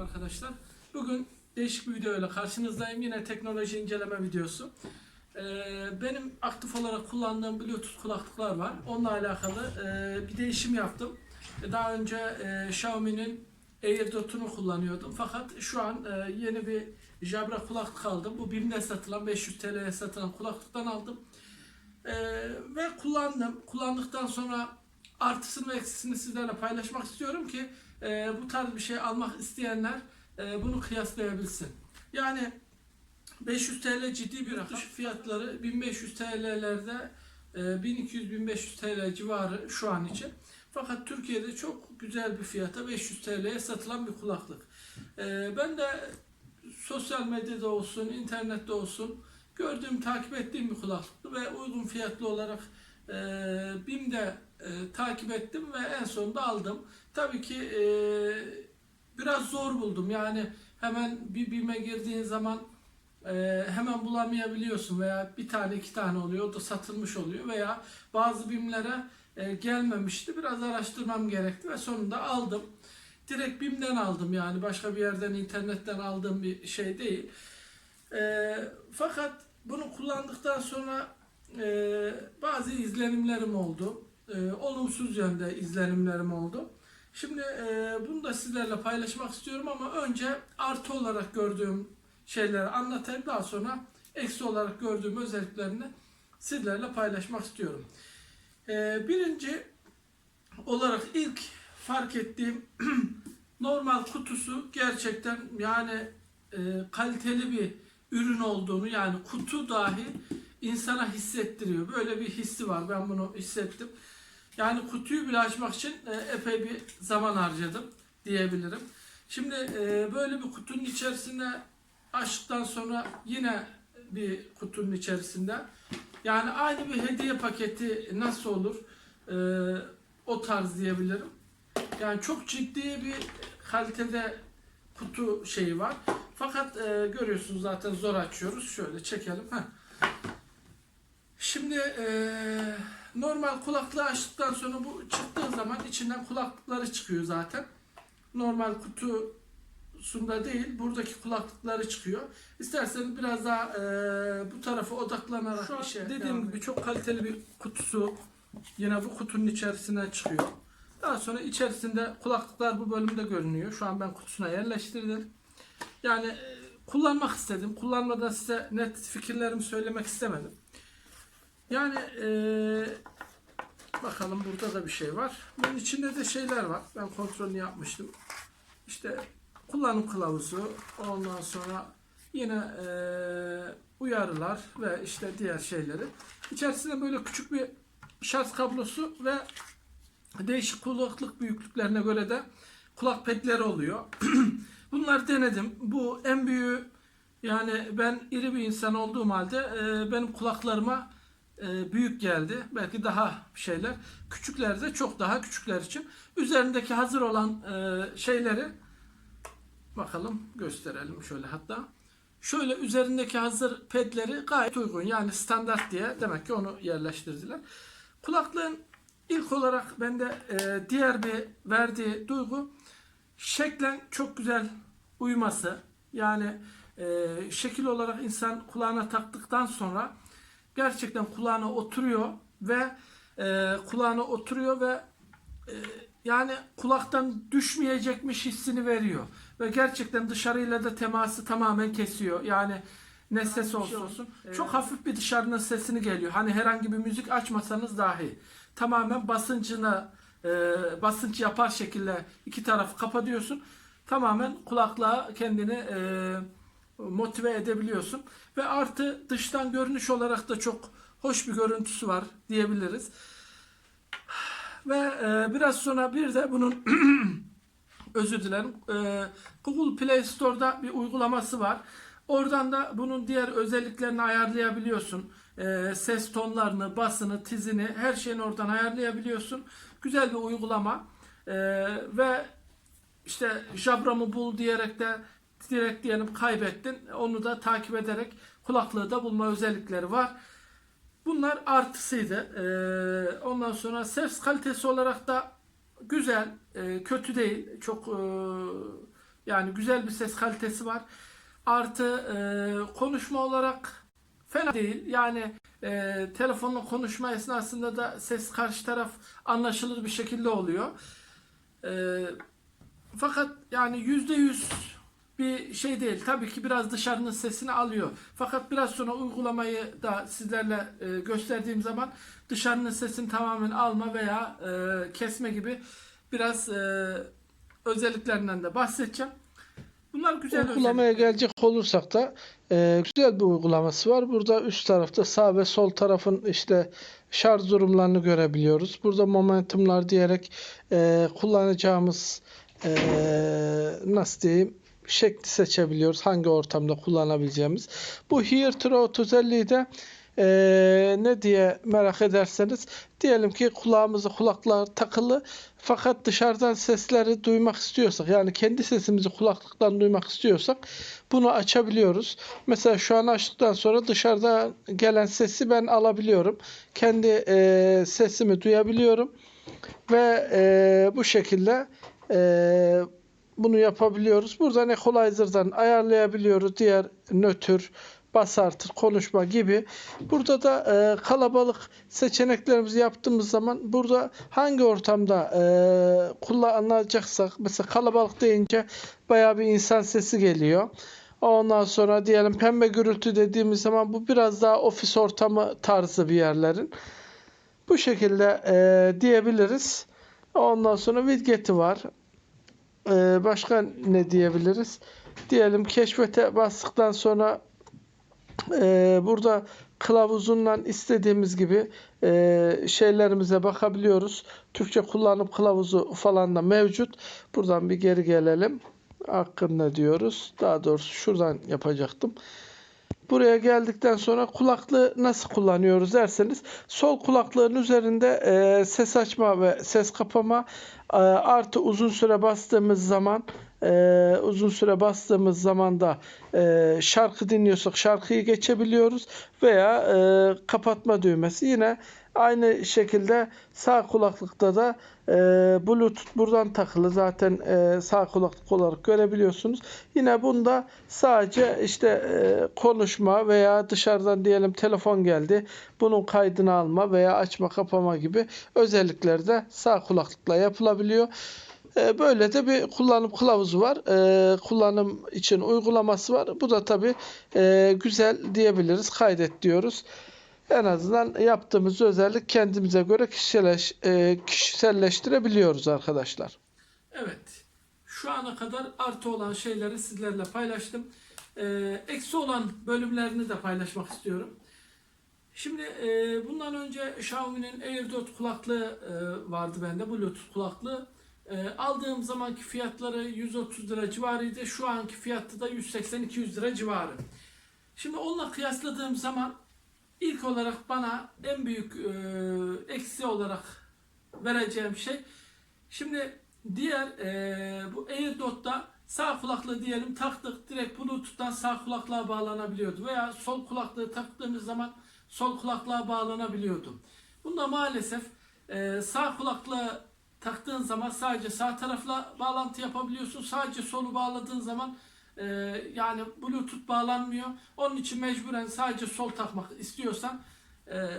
Arkadaşlar. Bugün değişik bir video ile karşınızdayım. Yine teknoloji inceleme videosu. Ee, benim aktif olarak kullandığım Bluetooth kulaklıklar var. Onunla alakalı e, bir değişim yaptım. E, Daha önce e, Xiaomi'nin AirDot'unu kullanıyordum. Fakat şu an e, yeni bir Jabra kulaklık aldım. Bu BİM'de satılan 500 TL'ye satılan kulaklıktan aldım. E, ve kullandım. Kullandıktan sonra artısını ve eksisini sizlerle paylaşmak istiyorum ki e, bu tarz bir şey almak isteyenler e, bunu kıyaslayabilsin. Yani 500 TL ciddi bir rakam. Fiyatları 1500 TL'lerde e, 1200-1500 TL civarı şu an için. Fakat Türkiye'de çok güzel bir fiyata 500 TL'ye satılan bir kulaklık. E, ben de sosyal medyada olsun, internette olsun gördüğüm, takip ettiğim bir kulaklıktı ve uygun fiyatlı olarak e, BİM'de e, takip ettim ve en sonunda aldım. Tabii ki e, biraz zor buldum. Yani hemen bir BİM'e girdiğin zaman e, hemen bulamayabiliyorsun veya bir tane iki tane oluyor o da satılmış oluyor veya bazı BİM'lere e, gelmemişti. Biraz araştırmam gerekti ve sonunda aldım. Direkt BİM'den aldım yani başka bir yerden internetten aldığım bir şey değil. E, fakat bunu kullandıktan sonra e, bazı izlenimlerim oldu. E, olumsuz yönde izlenimlerim oldu. Şimdi e, bunu da sizlerle paylaşmak istiyorum ama önce artı olarak gördüğüm şeyleri anlatayım. Daha sonra eksi olarak gördüğüm özelliklerini sizlerle paylaşmak istiyorum. E, birinci olarak ilk fark ettiğim normal kutusu gerçekten yani e, kaliteli bir ürün olduğunu yani kutu dahi insana hissettiriyor. Böyle bir hissi var. Ben bunu hissettim. Yani kutuyu bile açmak için e, epey bir zaman harcadım diyebilirim. Şimdi e, böyle bir kutunun içerisinde açtıktan sonra yine bir kutunun içerisinde yani aynı bir hediye paketi nasıl olur E, o tarz diyebilirim. Yani çok ciddi bir kalitede kutu şeyi var. Fakat görüyorsunuz zaten zor açıyoruz. Şöyle çekelim. Heh. Şimdi e, normal kulaklığı açtıktan sonra bu çıktığı zaman içinden kulaklıkları çıkıyor zaten. Normal kutusunda değil buradaki kulaklıkları çıkıyor. İsterseniz biraz daha e, bu tarafa odaklanarak Şu işe dediğim devam gibi gibi çok kaliteli bir kutusu yine bu kutunun içerisinden çıkıyor. Daha sonra içerisinde kulaklıklar bu bölümde görünüyor. Şu an ben kutusuna yerleştirdim. Yani e, kullanmak istedim. Kullanmadan size net fikirlerimi söylemek istemedim. Yani e, bakalım burada da bir şey var. Bunun içinde de şeyler var. Ben kontrolünü yapmıştım. İşte kullanım kılavuzu, ondan sonra yine e, uyarılar ve işte diğer şeyleri. İçerisinde böyle küçük bir şarj kablosu ve değişik kulaklık büyüklüklerine göre de kulak petleri oluyor. Bunları denedim. Bu en büyüğü yani ben iri bir insan olduğum halde e, benim kulaklarıma büyük geldi. Belki daha şeyler. Küçükler de çok daha küçükler için. Üzerindeki hazır olan e, şeyleri bakalım gösterelim şöyle hatta. Şöyle üzerindeki hazır pedleri gayet uygun. Yani standart diye demek ki onu yerleştirdiler. Kulaklığın ilk olarak bende e, diğer bir verdiği duygu şeklen çok güzel uyuması. Yani e, şekil olarak insan kulağına taktıktan sonra gerçekten kulağına oturuyor ve e, kulağına oturuyor ve e, yani kulaktan düşmeyecekmiş hissini veriyor. Ve gerçekten dışarıyla da teması tamamen kesiyor. Yani ne ses olsun olsun. Çok hafif bir dışarının sesini geliyor. Hani herhangi bir müzik açmasanız dahi tamamen basıncına e, basınç yapar şekilde iki tarafı kapatıyorsun. Tamamen kulaklığa kendini e, motive edebiliyorsun. Ve artı dıştan görünüş olarak da çok hoş bir görüntüsü var diyebiliriz. Ve e, biraz sonra bir de bunun özür dilerim. e, Google Play Store'da bir uygulaması var. Oradan da bunun diğer özelliklerini ayarlayabiliyorsun. E, ses tonlarını, basını, tizini her şeyini oradan ayarlayabiliyorsun. Güzel bir uygulama. E, ve işte Jabram'ı bul diyerek de direkt diyelim kaybettin. Onu da takip ederek kulaklığı da bulma özellikleri var. Bunlar artısıydı. Ee, ondan sonra ses kalitesi olarak da güzel, e, kötü değil. Çok e, Yani güzel bir ses kalitesi var. Artı e, konuşma olarak fena değil. Yani e, telefonla konuşma esnasında da ses karşı taraf anlaşılır bir şekilde oluyor. E, fakat yani yüzde yüz bir şey değil. Tabii ki biraz dışarının sesini alıyor. Fakat biraz sonra uygulamayı da sizlerle e, gösterdiğim zaman dışarının sesini tamamen alma veya e, kesme gibi biraz e, özelliklerinden de bahsedeceğim. Bunlar güzel Uygulamaya özellikler. gelecek olursak da e, güzel bir uygulaması var. Burada üst tarafta sağ ve sol tarafın işte şarj durumlarını görebiliyoruz. Burada momentumlar diyerek e, kullanacağımız e, nasıl diyeyim şekli seçebiliyoruz. Hangi ortamda kullanabileceğimiz. Bu Here to 3050'de e, ne diye merak ederseniz diyelim ki kulağımızı kulaklar takılı fakat dışarıdan sesleri duymak istiyorsak yani kendi sesimizi kulaklıktan duymak istiyorsak bunu açabiliyoruz. Mesela şu an açtıktan sonra dışarıda gelen sesi ben alabiliyorum. Kendi e, sesimi duyabiliyorum ve e, bu şekilde e, bunu yapabiliyoruz. Buradan equalizer'dan ayarlayabiliyoruz. Diğer nötr, bas artır, konuşma gibi. Burada da e, kalabalık seçeneklerimizi yaptığımız zaman burada hangi ortamda e, kullanacaksak mesela kalabalık deyince bayağı bir insan sesi geliyor. Ondan sonra diyelim pembe gürültü dediğimiz zaman bu biraz daha ofis ortamı tarzı bir yerlerin. Bu şekilde e, diyebiliriz. Ondan sonra widget'i var. Ee, başka ne diyebiliriz? Diyelim keşfete bastıktan sonra e, burada kılavuzundan istediğimiz gibi e, şeylerimize bakabiliyoruz. Türkçe kullanım kılavuzu falan da mevcut. Buradan bir geri gelelim. Hakkında diyoruz. Daha doğrusu şuradan yapacaktım. Buraya geldikten sonra kulaklığı nasıl kullanıyoruz derseniz sol kulaklığın üzerinde e, ses açma ve ses kapama e, artı uzun süre bastığımız zaman e, uzun süre bastığımız zaman da e, şarkı dinliyorsak şarkıyı geçebiliyoruz veya e, kapatma düğmesi yine aynı şekilde sağ kulaklıkta da e, Bluetooth buradan takılı zaten e, sağ kulaklık olarak görebiliyorsunuz. Yine bunda sadece işte e, konuşma veya dışarıdan diyelim telefon geldi. Bunun kaydını alma veya açma kapama gibi özellikler de sağ kulaklıkla yapılabiliyor. E, Böyle de bir kullanım kılavuzu var. E, kullanım için uygulaması var. Bu da tabii e, güzel diyebiliriz. Kaydet diyoruz. En azından yaptığımız özellik kendimize göre kişileş, e, kişiselleştirebiliyoruz arkadaşlar. Evet. Şu ana kadar artı olan şeyleri sizlerle paylaştım. Ee, eksi olan bölümlerini de paylaşmak istiyorum. Şimdi e, bundan önce Xiaomi'nin AirDot kulaklığı vardı bende. Bluetooth kulaklığı. E, aldığım zamanki fiyatları 130 lira civarıydı. Şu anki fiyatı da 180-200 lira civarı. Şimdi onunla kıyasladığım zaman ilk olarak bana en büyük e, eksi olarak vereceğim şey Şimdi diğer eee, bu AirDot'ta sağ kulaklığı diyelim taktık direkt Bluetooth'tan sağ kulaklığa bağlanabiliyordu veya sol kulaklığı taktığımız zaman sol kulaklığa bağlanabiliyordu. Bunda maalesef eee, sağ kulaklığı taktığın zaman sadece sağ tarafla bağlantı yapabiliyorsun. Sadece solu bağladığın zaman eee, yani Bluetooth bağlanmıyor. Onun için mecburen sadece sol takmak istiyorsan eee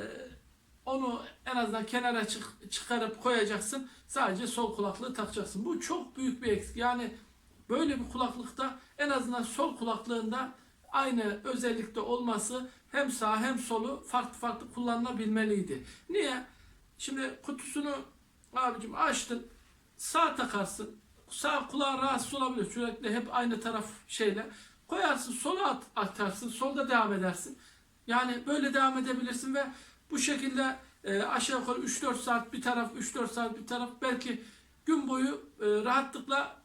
onu en azından kenara çık- çıkarıp koyacaksın. Sadece sol kulaklığı takacaksın. Bu çok büyük bir eksik. Yani böyle bir kulaklıkta en azından sol kulaklığında aynı özellikte olması hem sağ hem solu farklı farklı kullanılabilmeliydi. Niye? Şimdi kutusunu abicim açtın. Sağ takarsın. Sağ kulağın rahatsız olabilir. Sürekli hep aynı taraf şeyle. Koyarsın sola at, atarsın. Solda devam edersin. Yani böyle devam edebilirsin ve bu şekilde e, aşağı yukarı 3-4 saat bir taraf, 3-4 saat bir taraf belki gün boyu e, rahatlıkla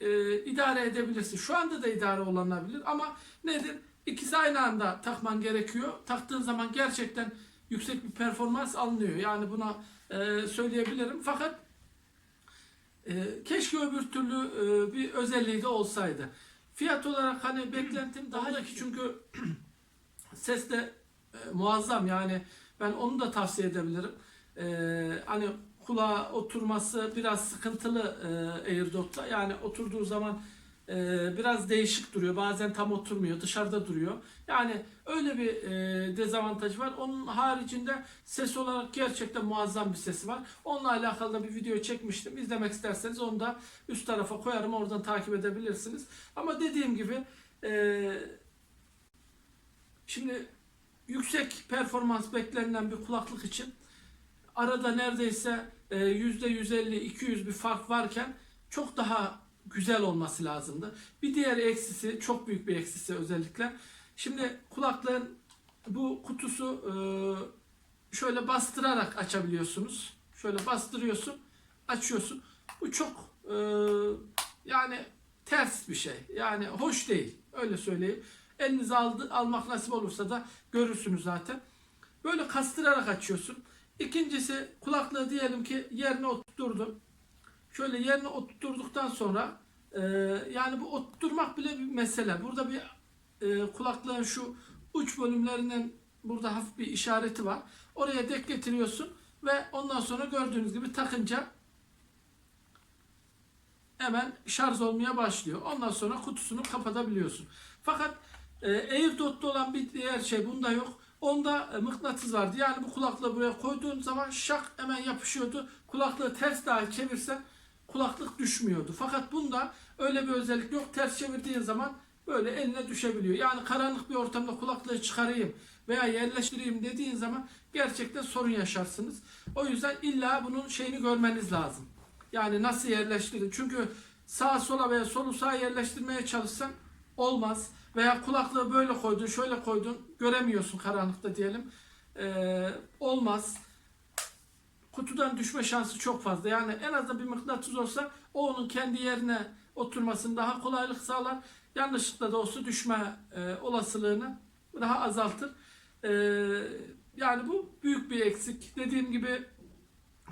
e, idare edebilirsin. Şu anda da idare olunabilir ama nedir? İkisi aynı anda takman gerekiyor. Taktığın zaman gerçekten yüksek bir performans alınıyor. Yani buna e, söyleyebilirim. Fakat e, keşke öbür türlü e, bir özelliği de olsaydı. Fiyat olarak hani beklentim daha ki çünkü ses de e, muazzam yani ben onu da tavsiye edebilirim. E, hani kulağa oturması biraz sıkıntılı e, AirDot'ta yani oturduğu zaman Ee, biraz değişik duruyor. Bazen tam oturmuyor. Dışarıda duruyor. Yani öyle bir e, dezavantajı var. Onun haricinde ses olarak gerçekten muazzam bir sesi var. Onunla alakalı da bir video çekmiştim. İzlemek isterseniz onu da üst tarafa koyarım. Oradan takip edebilirsiniz. Ama dediğim gibi e, şimdi yüksek performans beklenilen bir kulaklık için arada neredeyse e, yüzde 150-200 bir fark varken çok daha güzel olması lazımdı. Bir diğer eksisi, çok büyük bir eksisi özellikle. Şimdi kulaklığın bu kutusu e, şöyle bastırarak açabiliyorsunuz. Şöyle bastırıyorsun, açıyorsun. Bu çok e, yani ters bir şey. Yani hoş değil. Öyle söyleyeyim. Elinize aldı, almak nasip olursa da görürsünüz zaten. Böyle kastırarak açıyorsun. İkincisi kulaklığı diyelim ki yerine oturturdum. Şöyle yerine oturturduktan sonra e, yani bu oturtmak bile bir mesele. Burada bir e, kulaklığın şu uç bölümlerinden burada hafif bir işareti var. Oraya dek getiriyorsun ve ondan sonra gördüğünüz gibi takınca hemen şarj olmaya başlıyor. Ondan sonra kutusunu kapatabiliyorsun. Fakat e, AirDot'ta olan bir diğer şey bunda yok. Onda e, mıknatıs vardı. Yani bu kulaklığı buraya koyduğun zaman şak hemen yapışıyordu. Kulaklığı ters dahi çevirsen kulaklık düşmüyordu. Fakat bunda öyle bir özellik yok. Ters çevirdiğin zaman böyle eline düşebiliyor. Yani karanlık bir ortamda kulaklığı çıkarayım veya yerleştireyim dediğin zaman gerçekten sorun yaşarsınız. O yüzden illa bunun şeyini görmeniz lazım. Yani nasıl yerleştirin? Çünkü sağa sola veya solu sağa yerleştirmeye çalışsan olmaz. Veya kulaklığı böyle koydun, şöyle koydun, göremiyorsun karanlıkta diyelim. Ee, olmaz. Kutudan düşme şansı çok fazla. Yani en azından bir mıknatıs olsa o onun kendi yerine oturmasını daha kolaylık sağlar. Yanlışlıkla da olsa düşme e, olasılığını daha azaltır. Ee, yani bu büyük bir eksik. Dediğim gibi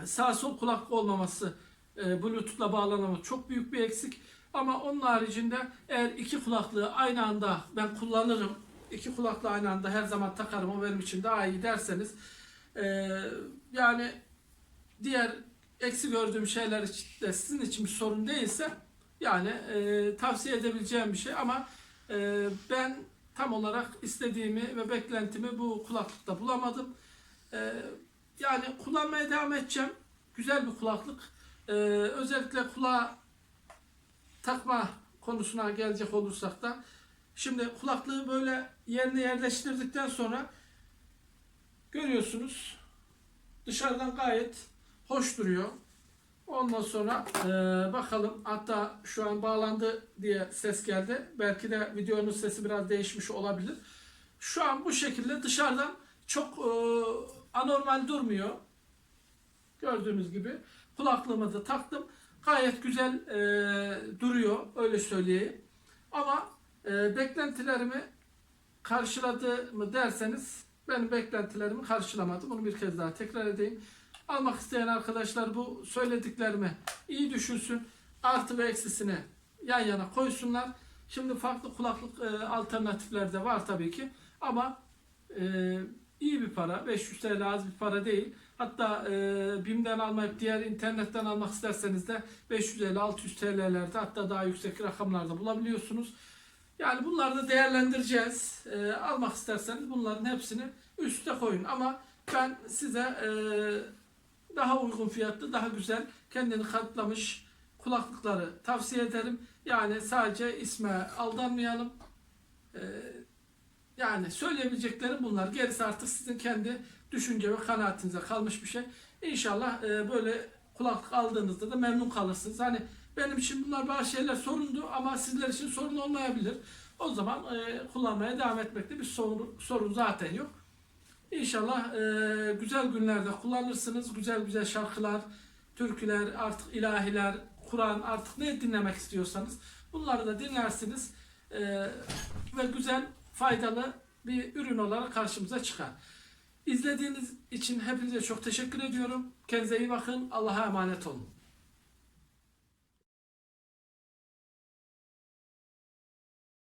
sağ sol kulaklık olmaması, e, Bluetooth'la bağlanamaması çok büyük bir eksik. Ama onun haricinde eğer iki kulaklığı aynı anda ben kullanırım, iki kulaklığı aynı anda her zaman takarım o benim için daha iyi derseniz e, yani diğer eksi gördüğüm şeyler de sizin için bir sorun değilse yani e, tavsiye edebileceğim bir şey ama e, ben tam olarak istediğimi ve beklentimi bu kulaklıkta bulamadım. E, yani kullanmaya devam edeceğim. Güzel bir kulaklık. E, özellikle kulağa takma konusuna gelecek olursak da şimdi kulaklığı böyle yerine yerleştirdikten sonra görüyorsunuz dışarıdan gayet hoş duruyor. Ondan sonra eee, bakalım hatta şu an bağlandı diye ses geldi. Belki de videonun sesi biraz değişmiş olabilir. Şu an bu şekilde dışarıdan çok eee, anormal durmuyor. Gördüğünüz gibi kulaklığımı da taktım. Gayet güzel eee, duruyor öyle söyleyeyim. Ama eee, beklentilerimi karşıladı mı derseniz benim beklentilerimi karşılamadı. Bunu bir kez daha tekrar edeyim. Almak isteyen arkadaşlar bu söylediklerimi iyi düşünsün. Artı ve eksisini yan yana koysunlar. Şimdi farklı kulaklık e, alternatifler de var tabii ki. Ama e, iyi bir para. 500 TL az bir para değil. Hatta e, BİM'den almayıp diğer internetten almak isterseniz de 550-600 TL'lerde hatta daha yüksek rakamlarda bulabiliyorsunuz. Yani bunları da değerlendireceğiz. E, almak isterseniz bunların hepsini üste koyun. Ama ben size e, daha uygun fiyatlı, daha güzel, kendini kanıtlamış kulaklıkları tavsiye ederim. Yani sadece isme aldanmayalım. E, yani söyleyebileceklerim bunlar. Gerisi artık sizin kendi düşünce ve kanaatinize kalmış bir şey. İnşallah e, böyle kulaklık aldığınızda da memnun kalırsınız. Hani benim için bunlar bazı şeyler sorundu ama sizler için sorun olmayabilir. O zaman e, kullanmaya devam etmekte bir sorun, sorun zaten yok. İnşallah e, güzel günlerde kullanırsınız. Güzel güzel şarkılar, türküler, artık ilahiler, Kur'an artık ne dinlemek istiyorsanız bunları da dinlersiniz. E, ve güzel, faydalı bir ürün olarak karşımıza çıkar. İzlediğiniz için hepinize çok teşekkür ediyorum. Kendinize iyi bakın. Allah'a emanet olun.